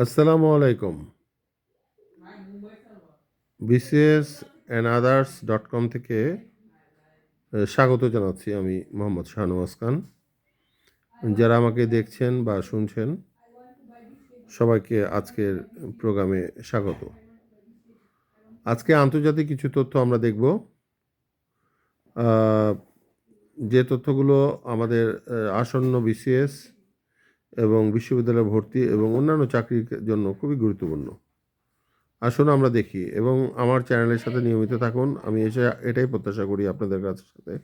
আসসালামু আলাইকুম। BCS and others dot com থেকে স্বাগত জানাচ্ছি আমি মোহাম্মদ শাহনওয়াজ খান। যারা আমাকে দেখছেন বা শুনছেন, সবাইকে আজকের প্রোগ্রামে স্বাগত। আজকে আন্তর্জাতিক কিছু তথ্য আমরা দেখব। যে তথ্যগুলো আমাদের আসন্ন বিসিএস এবং বিশ্ববিদ্যালয়ে ভর্তি এবং অন্যান্য চাকরির জন্য খুবই গুরুত্বপূর্ণ। আসুন আমরা দেখি এবং আমার চ্যানেলের সাথে নিয়মিত থাকুন। আমি এসে এটাই প্রত্যাশা করি আপনাদের কাছে সাথে।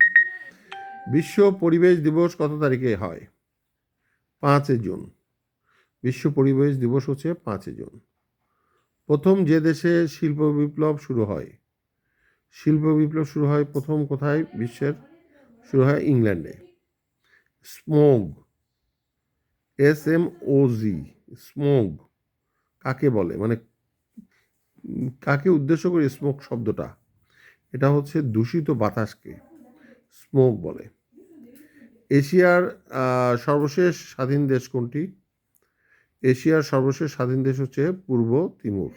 বিশ্ব পরিবেশ দিবস কত তারিখে হয়? পাঁচই জুন। বিশ্ব পরিবেশ দিবস হচ্ছে পাঁচই জুন। প্রথম যে দেশে শিল্প বিপ্লব শুরু হয়, শিল্প বিপ্লব শুরু হয় প্রথম কোথায়? বিশ্বের শুরু হয় ইংল্যান্ডে। Smog. S M O G smoke কাকে বলে? মানে কাকে উদ্দেশ্য করে স্মোক শব্দটা? এটা হচ্ছে দূষিত বাতাসকে স্মোক বলে। এশিয়ার সর্বশেষ স্বাধীন দেশ কোনটি? এশিয়ার সর্বশেষ স্বাধীন দেশ হচ্ছে পূর্ব তিমুর।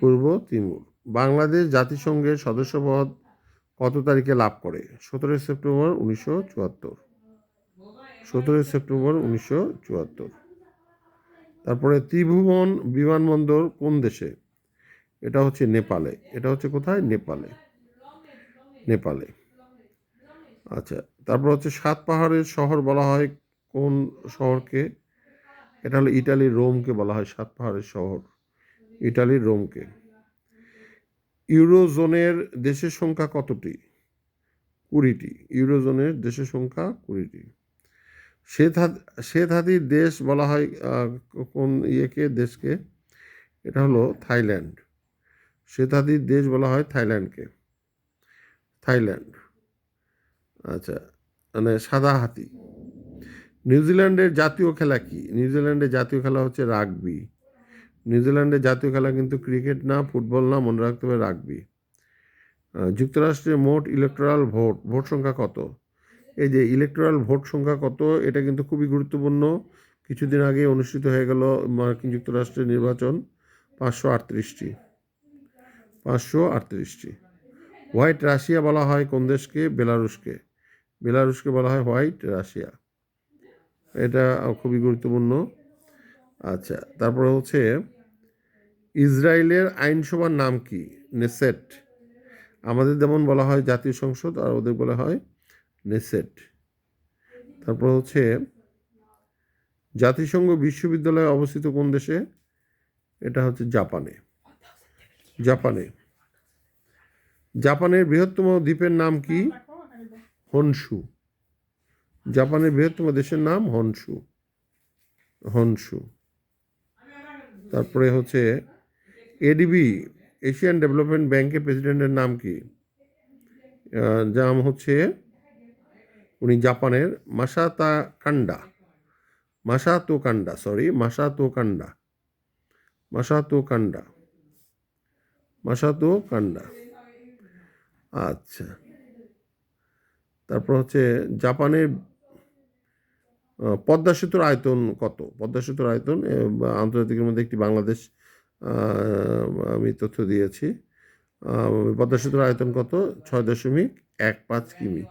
পূর্ব তিমুর। বাংলাদেশ জাতিসংঘের সদস্যপদ কত তারিখে লাভ করে? সতেরোই সেপ্টেম্বর উনিশশো চুয়াত্তর। সতেরোই সেপ্টেম্বর উনিশশো চুয়াত্তর। তারপরে ত্রিভুবন বিমানবন্দর কোন দেশে? এটা হচ্ছে নেপালে। এটা হচ্ছে কোথায়? নেপালে। নেপালে। আচ্ছা তারপর হচ্ছে সাত পাহাড়ের শহর বলা হয় কোন শহরকে? এটা হলো ইটালির রোমকে বলা হয়, সাত পাহাড়ের শহর ইটালির রোমকে। ইউরোজোনের দেশের সংখ্যা কতটি? কুড়িটি। ইউরোজোনের দেশের সংখ্যা কুড়িটি। শ্বেত হাত- শ্বেত হাতির দেশ বলা হয় কোন ইয়েকে দেশকে? এটা হলো থাইল্যান্ড। শ্বেত হাতির দেশ বলা হয় থাইল্যান্ডকে। থাইল্যান্ড। আচ্ছা মানে সাদা হাতি। নিউজিল্যান্ডের জাতীয় খেলা কি? নিউজিল্যান্ডের জাতীয় খেলা হচ্ছে রাগবি। নিউজিল্যান্ডের জাতীয় খেলা কিন্তু ক্রিকেট না ফুটবল না মনে রাখতে হবে রাগবি। আহ, যুক্তরাষ্ট্রের মোট ইলেকট্রাল ভোট ভোট সংখ্যা কত? এই যে ইলেকট্রাল ভোট সংখ্যা কত, এটা কিন্তু খুবই গুরুত্বপূর্ণ। কিছুদিন আগে অনুষ্ঠিত হয়ে গেল মার্কিন যুক্তরাষ্ট্রের নির্বাচন, পাঁচশো আটত্রিশটি। পাঁচশো আটত্রিশটি। হোয়াইট রাশিয়া বলা হয় কোন দেশকে? বেলারুশকে। বেলারুশকে বলা হয় হোয়াইট রাশিয়া। এটা খুবই গুরুত্বপূর্ণ। আচ্ছা তারপরে হচ্ছে ইসরায়েলের আইনসভার নাম কি? নেসেট। আমাদের যেমন বলা হয় জাতীয় সংসদ, আর ওদের বলা হয় নেসেট। তারপর হচ্ছে, জাতিসংঘ বিশ্ববিদ্যালয় অবস্থিত কোন দেশে? এটা হচ্ছে জাপানে। জাপানে। জাপানের বৃহত্তম দ্বীপের নাম কি? হনসু। জাপানের বৃহত্তম দেশের নাম হনসু। হনসু। তারপরে হচ্ছে, এডিবি, এশিয়ান ডেভেলপমেন্ট ব্যাংকের প্রেসিডেন্টের নাম কি? নাম হচ্ছে উনি জাপানের মাসাতা কান্ডা মাসাতো কান্ডা সরি মাসাতো কান্ডা মাসাতো কান্ডা মাসাতো কান্ডা আচ্ছা। তারপর হচ্ছে জাপানের পদ্মা সেতুর আয়তন কত? পদ্মা সেতুর আয়তন আন্তর্জাতিকের মধ্যে একটি বাংলাদেশ আমি তথ্য দিয়েছি। পদ্মা সেতুর আয়তন কত? ছয় দশমিক এক পাঁচ কিমি।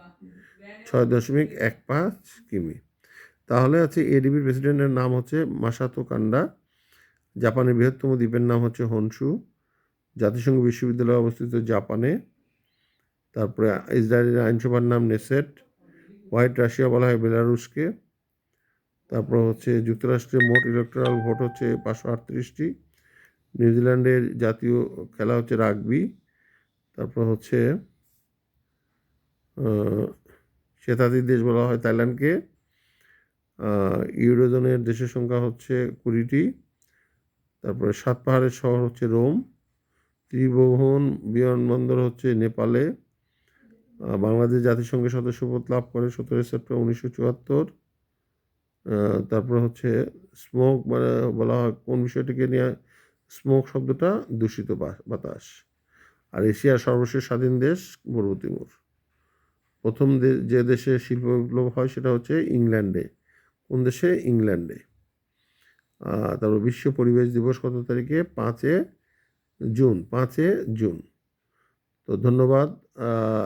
ছয় দশমিক এক পাঁচ কিমি। তাহলে আছে এডিবির প্রেসিডেন্টের নাম হচ্ছে মাসাতো কান্ডা জাপানের বৃহত্তম দ্বীপের নাম হচ্ছে হনসু জাতিসংঘ বিশ্ববিদ্যালয় অবস্থিত জাপানে। তারপরে ইসরায়েলের আইনসভার নাম নেসেট হোয়াইট রাশিয়া বলা হয় বেলারুসকে তারপর হচ্ছে যুক্তরাষ্ট্রের মোট ইলেকট্রাল ভোট হচ্ছে পাঁচশো আটত্রিশটি। নিউজিল্যান্ডের জাতীয় খেলা হচ্ছে রাগবি। তারপর হচ্ছে আহ, দেশ বলা হয় থাইল্যান্ডকে। ইউরোজোনের দেশের সংখ্যা হচ্ছে কুড়িটি। তারপরে সাত পাহাড়ের শহর হচ্ছে রোম। ত্রিভুবন বিমানবন্দর হচ্ছে নেপালে। বাংলাদেশ জাতিসংঘের সদস্যপদ লাভ করে সতেরোই সেপ্টেম্বর উনিশশো চুয়াত্তর। তারপর হচ্ছে স্মোক মানে বলা হয় কোন বিষয়টিকে নিয়ে স্মোক শব্দটা দূষিত বাতাস। আর এশিয়ার সর্বশেষ স্বাধীন দেশ পূর্ব তিমুর। প্রথম যে দেশে শিল্প বিপ্লব হয় সেটা হচ্ছে ইংল্যান্ডে। কোন দেশে? ইংল্যান্ডে। তারপর বিশ্ব পরিবেশ দিবস কত তারিখে? পাঁচে জুন পাঁচে জুন। তো ধন্যবাদ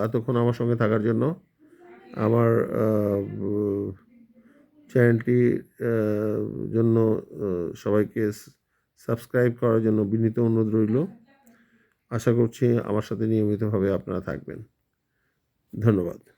এতক্ষণ আমার সঙ্গে থাকার জন্য। আমার চ্যানেলটি জন্য সবাইকে সাবস্ক্রাইব করার জন্য বিনীত অনুরোধ রইল। আশা করছি আমার সাথে নিয়মিতভাবে আপনারা থাকবেন। ধন্যবাদ।